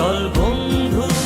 চল বন্ধু।